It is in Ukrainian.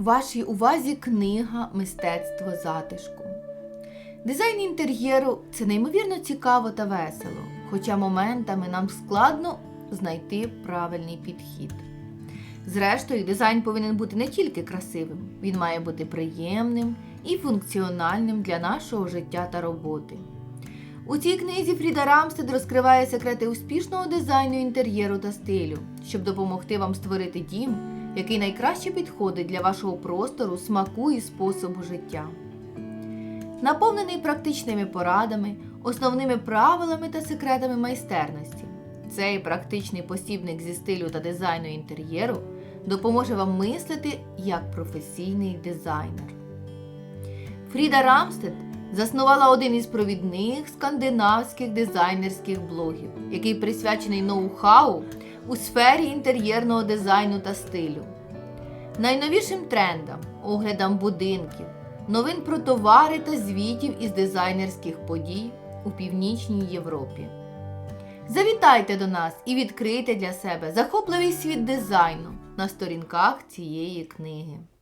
Вашій увазі книга Мистецтво затишку. Дизайн інтер'єру це неймовірно цікаво та весело, хоча моментами нам складно знайти правильний підхід. Зрештою, дизайн повинен бути не тільки красивим, він має бути приємним і функціональним для нашого життя та роботи. У цій книзі Фріда Рамстед розкриває секрети успішного дизайну інтер'єру та стилю, щоб допомогти вам створити дім, який найкраще підходить для вашого простору, смаку і способу життя. Наповнений практичними порадами, основними правилами та секретами майстерності. Цей практичний посібник зі стилю та дизайну інтер'єру допоможе вам мислити як професійний дизайнер. Фріда Рамстед заснувала один із провідних скандинавських дизайнерських блогів, який присвячений ноу-хау у сфері інтер'єрного дизайну та стилю. Найновішим трендам, оглядам будинків, новин про товари та звітів із дизайнерських подій у Північній Європі. Завітайте до нас і відкрийте для себе захопливий світ дизайну на сторінках цієї книги.